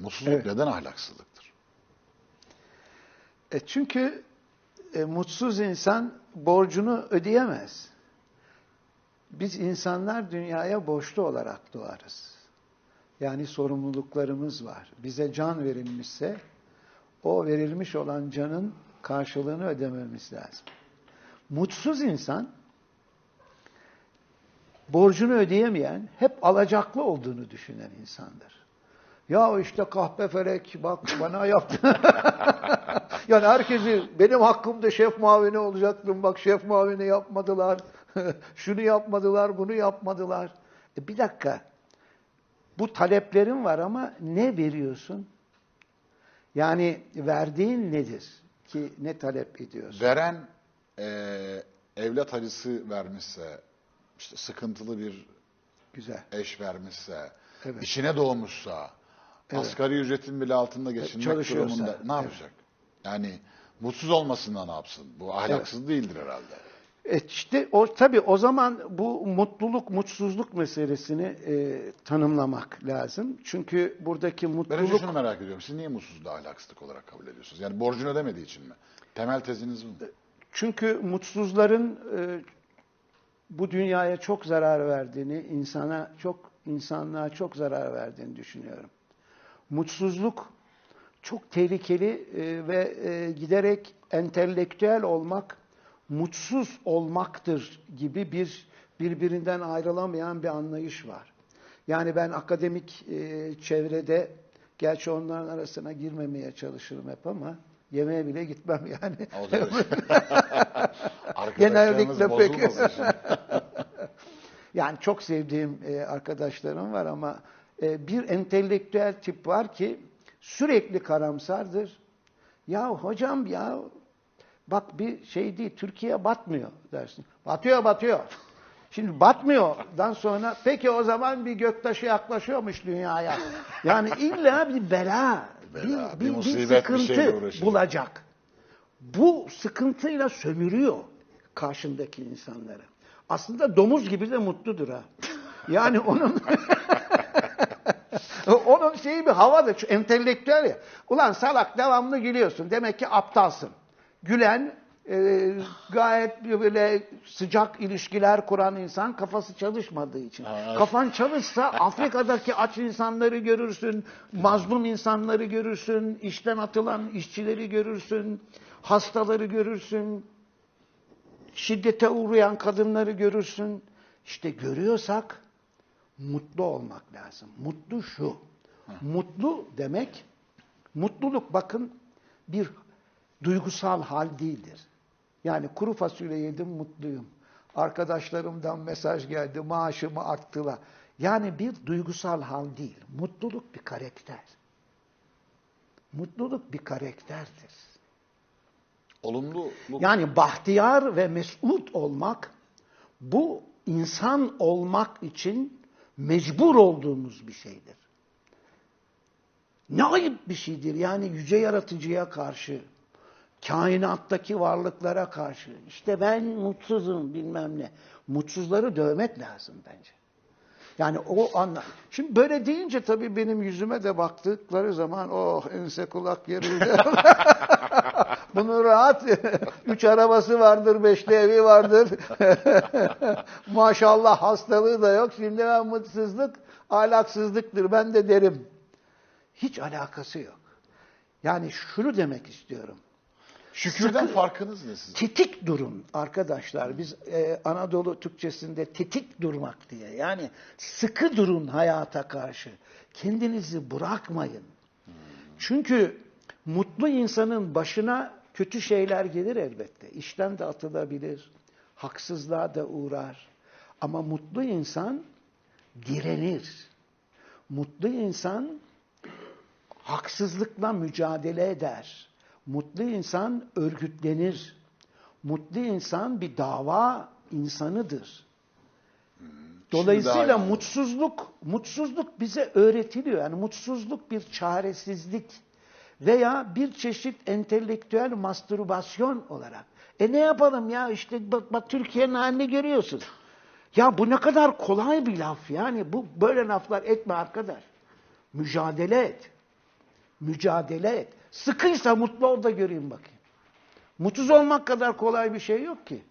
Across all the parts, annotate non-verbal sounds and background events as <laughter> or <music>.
Mutsuzluk Evet. neden ahlaksızlıktır? E çünkü e, mutsuz insan borcunu ödeyemez. Biz insanlar dünyaya borçlu olarak doğarız. Yani sorumluluklarımız var. Bize can verilmişse o verilmiş olan canın karşılığını ödememiz lazım. Mutsuz insan borcunu ödeyemeyen, hep alacaklı olduğunu düşünen insandır. Ya işte kahpefelek bak bana yaptı. <laughs> yani herkesi benim hakkımda şef muavini olacaktım. Bak şef muavini yapmadılar. <laughs> Şunu yapmadılar, bunu yapmadılar. E bir dakika. Bu taleplerin var ama ne veriyorsun? Yani verdiğin nedir? Ki ne talep ediyorsun? Veren e, evlat acısı vermişse, işte sıkıntılı bir Güzel. eş vermişse, Evet. işine doğmuşsa, asgari ücretin bile altında geçinmek çalışıyorsa, durumunda ne evet. yapacak? Yani mutsuz olmasından ne yapsın? Bu ahlaksız değildir herhalde. E işte o tabii o zaman bu mutluluk mutsuzluk meselesini e, tanımlamak lazım. Çünkü buradaki Ben mutluluk şunu merak ediyorum. Siz niye mutsuzluğu ahlaksızlık olarak kabul ediyorsunuz? Yani borcunu ödemediği için mi? Temel teziniz bu mu? çünkü mutsuzların e, bu dünyaya çok zarar verdiğini, insana çok insanlığa çok zarar verdiğini düşünüyorum. Mutsuzluk çok tehlikeli e, ve e, giderek entelektüel olmak mutsuz olmaktır gibi bir birbirinden ayrılamayan bir anlayış var. Yani ben akademik e, çevrede gerçi onların arasına girmemeye çalışırım hep ama yemeğe bile gitmem yani. <laughs> Genellikle pek-. <laughs> Yani çok sevdiğim arkadaşlarım var ama e, bir entelektüel tip var ki sürekli karamsardır. Ya hocam ya bak bir şey değil Türkiye batmıyor dersin. Batıyor batıyor. Şimdi batmıyordan sonra peki o zaman bir göktaşı yaklaşıyormuş dünyaya. Yani illa bir bela, Bela, bir, bir bir, bir musibet, bir sıkıntı bulacak. Bu sıkıntıyla sömürüyor karşındaki insanları. Aslında domuz gibi de mutludur ha. Yani onun <laughs> <laughs> onun şeyi bir havadır. Şu entelektüel ya. Ulan salak devamlı gülüyorsun. Demek ki aptalsın. Gülen e, gayet böyle sıcak ilişkiler kuran insan kafası çalışmadığı için. Evet. Kafan çalışsa Afrika'daki aç insanları görürsün, mazlum insanları görürsün, işten atılan işçileri görürsün, hastaları görürsün, şiddete uğrayan kadınları görürsün. İşte görüyorsak mutlu olmak lazım. Mutlu şu. Mutlu demek, mutluluk bakın bir duygusal hal değildir. Yani kuru fasulye yedim mutluyum. Arkadaşlarımdan mesaj geldi, maaşımı arttılar. Yani bir duygusal hal değil. Mutluluk bir karakter. Mutluluk bir karakterdir. Olumlu Yani bahtiyar ve mesut olmak bu insan olmak için mecbur olduğumuz bir şeydir. Ne ayıp bir şeydir yani yüce yaratıcıya karşı, kainattaki varlıklara karşı. İşte ben mutsuzum bilmem ne. Mutsuzları dövmek lazım bence. Yani o anla. Şimdi böyle deyince tabii benim yüzüme de baktıkları zaman oh ense kulak gerildi. <laughs> Bunu rahat. <laughs> Üç arabası vardır, beşli evi vardır. <laughs> Maşallah hastalığı da yok. Şimdi ben mutsuzluk ahlaksızlıktır. Ben de derim. Hiç alakası yok. Yani şunu demek istiyorum. Şükürden farkınız ne sizin? Tetik durun arkadaşlar. Biz e, Anadolu Türkçesinde tetik durmak diye. Yani sıkı durun hayata karşı. Kendinizi bırakmayın. Çünkü mutlu insanın başına kötü şeyler gelir elbette. İşten de atılabilir. Haksızlığa da uğrar. Ama mutlu insan direnir. Mutlu insan haksızlıkla mücadele eder. Mutlu insan örgütlenir. Mutlu insan bir dava insanıdır. Dolayısıyla mutsuzluk, mutsuzluk bize öğretiliyor. Yani mutsuzluk bir çaresizlik veya bir çeşit entelektüel mastürbasyon olarak. E ne yapalım ya işte bak, bak Türkiye'nin halini görüyorsun. Ya bu ne kadar kolay bir laf yani. Bu böyle laflar etme arkadaş. Mücadele et. Mücadele et. Sıkıysa mutlu ol da göreyim bakayım. Mutsuz olmak kadar kolay bir şey yok ki.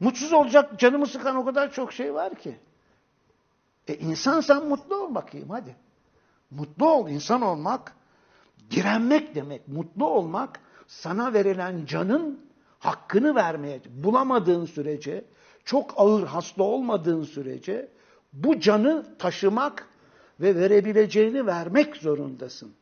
Mutsuz olacak canımı sıkan o kadar çok şey var ki. E insansan mutlu ol bakayım hadi. Mutlu ol, insan olmak, direnmek demek. Mutlu olmak sana verilen canın hakkını vermeye, bulamadığın sürece, çok ağır hasta olmadığın sürece bu canı taşımak ve verebileceğini vermek zorundasın.